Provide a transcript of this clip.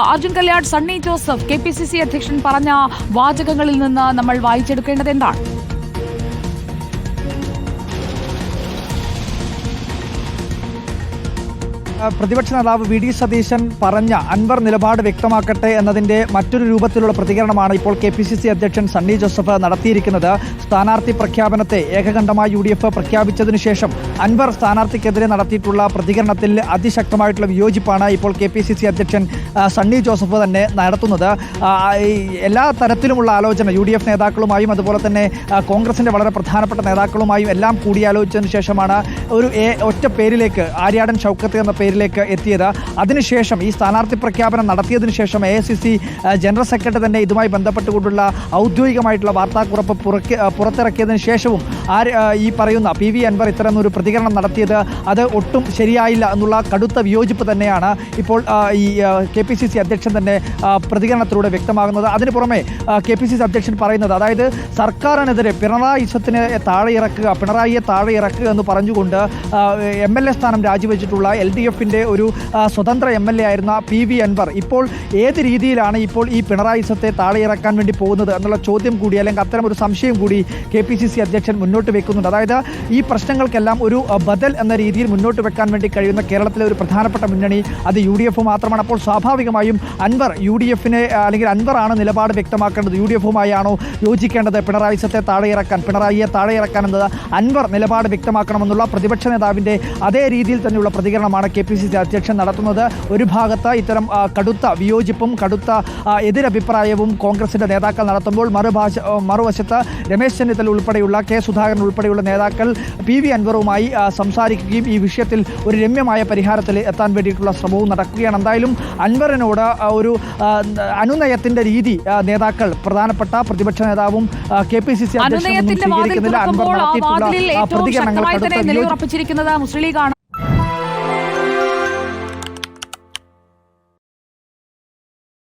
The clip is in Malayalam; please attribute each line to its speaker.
Speaker 1: അർജുൻ കല്യാട് സണ്ണി ജോസഫ് കെ അധ്യക്ഷൻ പറഞ്ഞ വാചകങ്ങളിൽ നിന്ന് നമ്മൾ വായിച്ചെടുക്കേണ്ടത് എന്താണ്?
Speaker 2: പ്രതിപക്ഷ നേതാവ് വി ഡി സതീശൻ പറഞ്ഞ അൻവർ നിലപാട് വ്യക്തമാക്കട്ടെ എന്നതിന്റെ മറ്റൊരു രൂപത്തിലുള്ള പ്രതികരണമാണ് ഇപ്പോൾ കെ പി സി സി അധ്യക്ഷൻ സണ്ണി ജോസഫ് നടത്തിയിരിക്കുന്നത്. സ്ഥാനാർത്ഥി പ്രഖ്യാപനത്തെ ഏകകണ്ഠമായി യു ഡി എഫ് പ്രഖ്യാപിച്ചതിനു ശേഷം അൻവർ സ്ഥാനാർത്ഥിക്കെതിരെ നടത്തിയിട്ടുള്ള പ്രതികരണത്തിൽ അതിശക്തമായിട്ടുള്ള വിയോജിപ്പാണ് ഇപ്പോൾ കെ പി സി സി അധ്യക്ഷൻ സണ്ണി ജോസഫ് തന്നെ നടത്തുന്നത്. എല്ലാ തരത്തിലുമുള്ള ആലോചന യു ഡി എഫ് നേതാക്കളുമായും അതുപോലെ തന്നെ കോൺഗ്രസിന്റെ വളരെ പ്രധാനപ്പെട്ട നേതാക്കളുമായും എല്ലാം കൂടിയാലോചിച്ചതിനു ശേഷമാണ് ഒരു ഒറ്റ പേരിലേക്ക് ആര്യാടൻ ഷൗക്കത്ത് എന്ന പേരിലേക്ക് എത്തിയത്. അതിനുശേഷം ഈ സ്ഥാനാർത്ഥി പ്രഖ്യാപനം നടത്തിയതിനു ശേഷം എ ജനറൽ സെക്രട്ടറി തന്നെ ഇതുമായി ബന്ധപ്പെട്ടുകൊണ്ടുള്ള ഔദ്യോഗികമായിട്ടുള്ള വാർത്താക്കുറിപ്പ് പുറത്തിറക്കിയതിനു ശേഷവും ആര് ഈ പറയുന്ന പി വി അൻവർ ഇത്തരം ഒരു പ്രതികരണം നടത്തിയത് അത് ഒട്ടും ശരിയായില്ല എന്നുള്ള കടുത്ത വിയോജിപ്പ് തന്നെയാണ് ഇപ്പോൾ ഈ കെ പി സി സി അധ്യക്ഷൻ തന്നെ പ്രതികരണത്തിലൂടെ വ്യക്തമാകുന്നത്. അതിന് പുറമെ കെ പി സി സി അധ്യക്ഷൻ പറയുന്നത് അതായത് സർക്കാരിനെതിരെ പിണറായി ഇസത്തിനെ താഴെ ഇറക്കുക പിണറായിയെ താഴെ ഇറക്കുക എന്ന് പറഞ്ഞുകൊണ്ട് എം എൽ എ സ്ഥാനം രാജിവെച്ചിട്ടുള്ള എൽ ഡി എഫിന്റെ ഒരു സ്വതന്ത്ര എം എൽ എ ആയിരുന്ന പി വി അൻവർ ഇപ്പോൾ ഏത് രീതിയിലാണ് ഇപ്പോൾ ഈ പിണറായി സത്തെ താഴെ ഇറക്കാൻ വേണ്ടി പോകുന്നത് എന്നുള്ള ചോദ്യം കൂടി അല്ലെങ്കിൽ അത്തരം ഒരു സംശയം കൂടി കെ പി സി സി അധ്യക്ഷൻ മുന്നോട്ട് വെക്കുന്നുണ്ട്. അതായത് ഈ പ്രശ്നങ്ങൾക്കെല്ലാം ഒരു ബദൽ എന്ന രീതിയിൽ മുന്നോട്ട് വെക്കാൻ വേണ്ടി കഴിയുന്ന കേരളത്തിലെ ഒരു പ്രധാനപ്പെട്ട മുന്നണി അത് യു ഡി എഫ് മാത്രമാണ്. അപ്പോൾ സ്വാഭാവികമായും അൻവർ യു ഡി എഫിനെ അല്ലെങ്കിൽ അൻവറാണ് നിലപാട് വ്യക്തമാക്കേണ്ടത്. യു ഡി എഫുമായാണോ യോജിക്കേണ്ടത് പിണറായി സത്തെ താഴെ ഇറക്കാൻ പിണറായിയെ താഴെയിറക്കാൻ എന്നത് അൻവർ നിലപാട് വ്യക്തമാക്കണമെന്നുള്ള പ്രതിപക്ഷ നേതാവിന്റെ അതേ രീതിയിൽ തന്നെയുള്ള പ്രതികരണമാണ് കെ പി സി സി അധ്യക്ഷൻ നടത്തുന്നത്. ഒരു ഭാഗത്ത് ഇത്തരം കടുത്ത വിയോജിപ്പും കടുത്ത എതിരഭിപ്രായവും കോൺഗ്രസിന്റെ നേതാക്കൾ നടത്തുമ്പോൾ മറുഭാഷ മറുവശത്ത് രമേശ് ചെന്നിത്തല ഉൾപ്പെടെയുള്ള കെ സുധാകരൻ ഉൾപ്പെടെയുള്ള നേതാക്കൾ പി വി അൻവറുമായി സംസാരിക്കുകയും ഈ വിഷയത്തിൽ ഒരു രമ്യമായ പരിഹാരത്തിൽ എത്താൻ വേണ്ടിയിട്ടുള്ള ശ്രമവും നടക്കുകയാണ്. എന്തായാലും അൻവറിനോട് ഒരു അനുനയത്തിന്റെ അനുനയത്തിന്റെ രീതി നേതാക്കൾ പ്രധാനപ്പെട്ട പ്രതിപക്ഷ നേതാവും കെ പി സി സി
Speaker 1: അധ്യക്ഷനും സ്വീകരിക്കുന്നില്ല. അൻവർ നടത്തിയിട്ടുള്ള പ്രതികരണങ്ങൾ കടുത്ത മുസ്ലിം ലീഗാണ്.